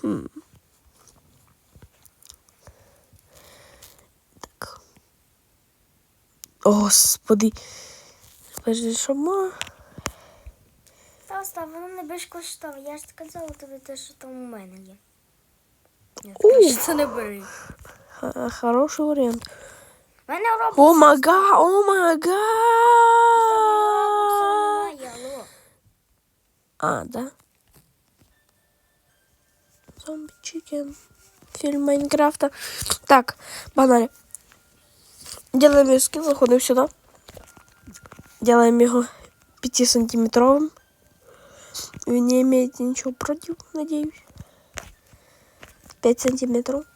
Хм. Так. Господи. Скажи, що ма? Та Остап, воно не безкоштовно. Я ж сказала тобі те, що там у мене є. Ні, Ух. краще це не бери. Х- Хороший варіант. У мене робот. О мага, о мага. А, да? Зомби Чикен. Фильм Майнкрафта. Так, погнали. Делаем ее скилл, заходим сюда. Делаем его 5-сантиметровым. Вы не имеете ничего против, надеюсь. 5 сантиметров.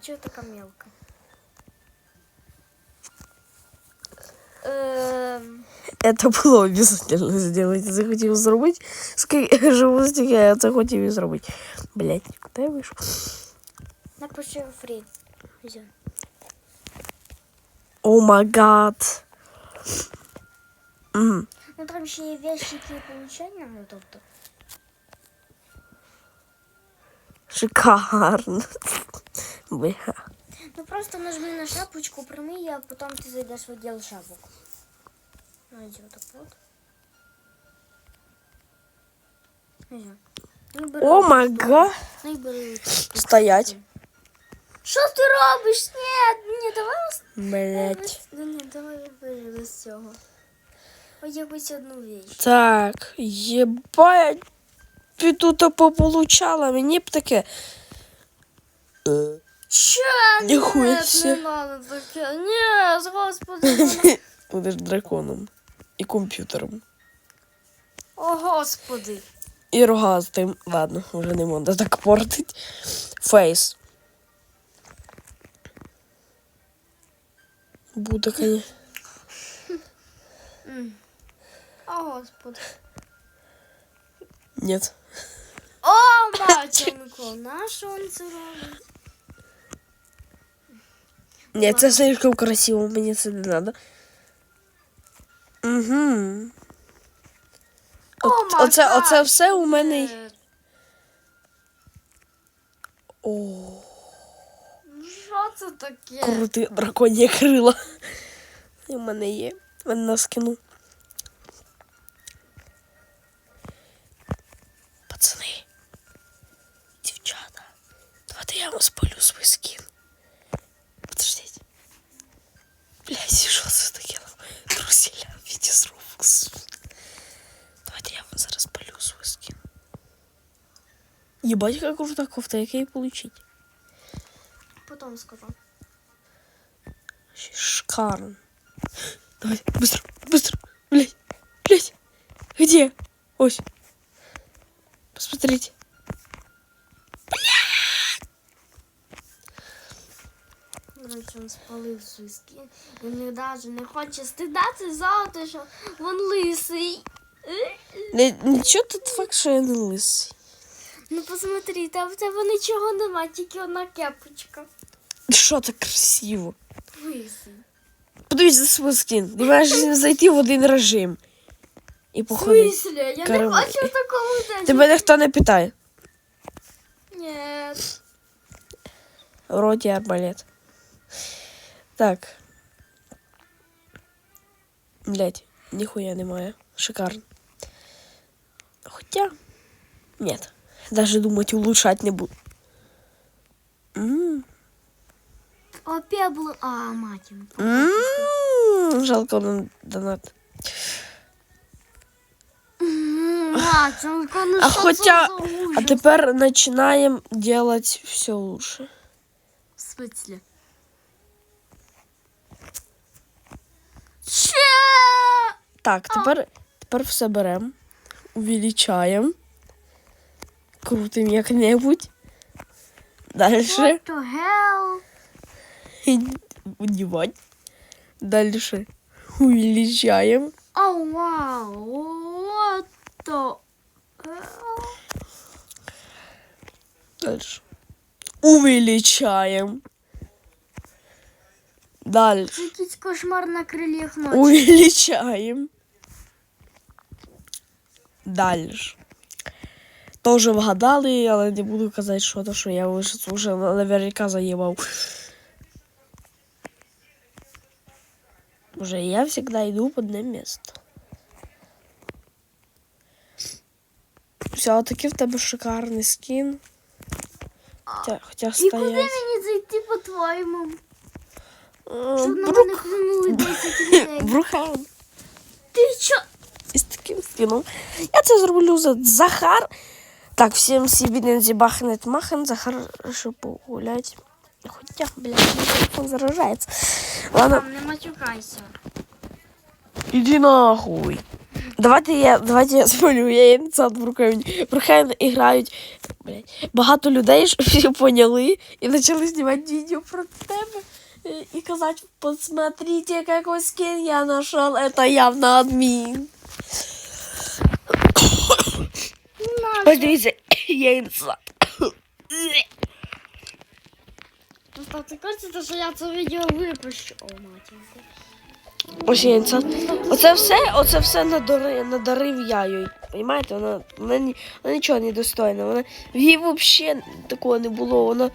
Чого така мелка? Ем, Это было обязательно сделать. Я захотел зробити. Скільки живу стільки, я це хотів і зробити. Блять, куди я вийшов? Напиши фрі. Взяв. О май гад. Мгм. Ну там ще є вещи, які получать надо, тобто. Шикарно. Бля. Ну просто нажми на шапочку, прими, а потом ты зайдешь в отдел шапок. Ну, вот. Ну, О май гад. Ну. Стоять. Що ти робиш? Ні, ні, давай ос- Блять. Ну, ні, давай бери без цього. Якусь одну вещь. Так, єбать. Тут пополучала, мені б таке. Що? Ніхуя Ні, себе. Не надо таке. Ні, з господи. Будеш драконом. І комп'ютером. О, господи. І рогастим. Ладно, вже не можна так портить. Фейс. Буде, конечно. О, господи. Нет. О, матінко, на що він це робить? Ні, це слишком красиво, мені це не треба. Угу. О, Оце, май оце все у мене. Е, О, Що це таке? крути драконє крила. І в мене є. В мене на скину. Пацани. Дівчата. Давайте я вам спалю свій скін. Ебать, как крута кофта, як її получить? Потім скажу. Вообще Шикарно. Давай, быстро, быстро. Блять, блять. Где? Ось. Посмотрите. Короче, він спалив свій скін. Він навіть не хоче стидатися за те, що він лисий. Не, нічого тут факт, що я не лисий. Ну посмотри, там в тебе нічого нема, тільки одна кепочка. Що так красиво. Лисий. Подивіться на свій скін. Маєш зайти в один режим. І В походити. смысле? Я Каравай. не хочу в такому день. Тебе ніхто не питає. Ні. В роті арбалет. Так. Блять, ніхуя немає. Шикарно. Хотя. Нет. Даже думать улучшать не буду. Опять було. А, матінко. м, Жалко нам донат. М, Матінко, ну А ужас? А тепер начинаем делать все лучше. В смысле? Че? Так, тепер, тепер все берем. Увеличаем. Крутим як-небудь. Дальше. Удевать. Дальше. Увеличаем. Oh, wow. What the hell? Дальше. Увеличаем. Дальше. Якийсь кошмар на крилях ночі. Увеличаем. Дальше. Теж вгадали, але не буду казати, що то, що я вже, вже наверняка заїбав. Уже я всегда иду в одне место. Все, таки в тебе шикарний скін. Хоча, хоча І куди мені зайти по-твоєму? Е, Щоб на мене клюнули 10 людей. Брухан. Ти що? Із таким скіном. Я це зроблю за Захар. Так, всім сібіден бахнет махен, Захар, щоб погулять. Хоча, блядь, телефон заражається. Ладно, не матюкайся. Иди нахуй. Давайте я, давайте я спалю, я ініціат в рукавні. Брухайн грають. Блядь, багато людей ж всі поняли і почали знімати відео про тебе. І казати, посмотрите, какой скин я нашел, это явно адмін. Ось дивіться, я ініціат. Поставте кажете, що я це відео випущу. О, матінко. Ось я. Оце все, оце все надарив, надарив я їй. Понимаєте, вона, вона, ні- вона нічого не достойна. Вона в їй взагалі такого не було. Вона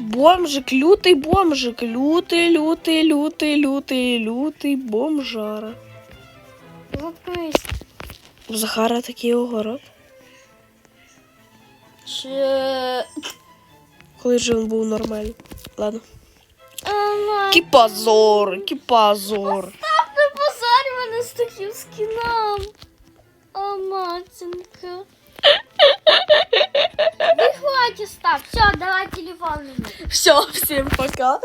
бомжик, лютий бомжик, лютий, лютий, лютий, лютий, лютий бомжара. Заткнись. У Захара такий огород. Ще... Коли ж він був нормальний. Ладно. Кіпазор, кіпазор. Не позорь мене з таким скіном. О, матінка. Виходь, Остап. Все, давай телефон. Все, всім пока.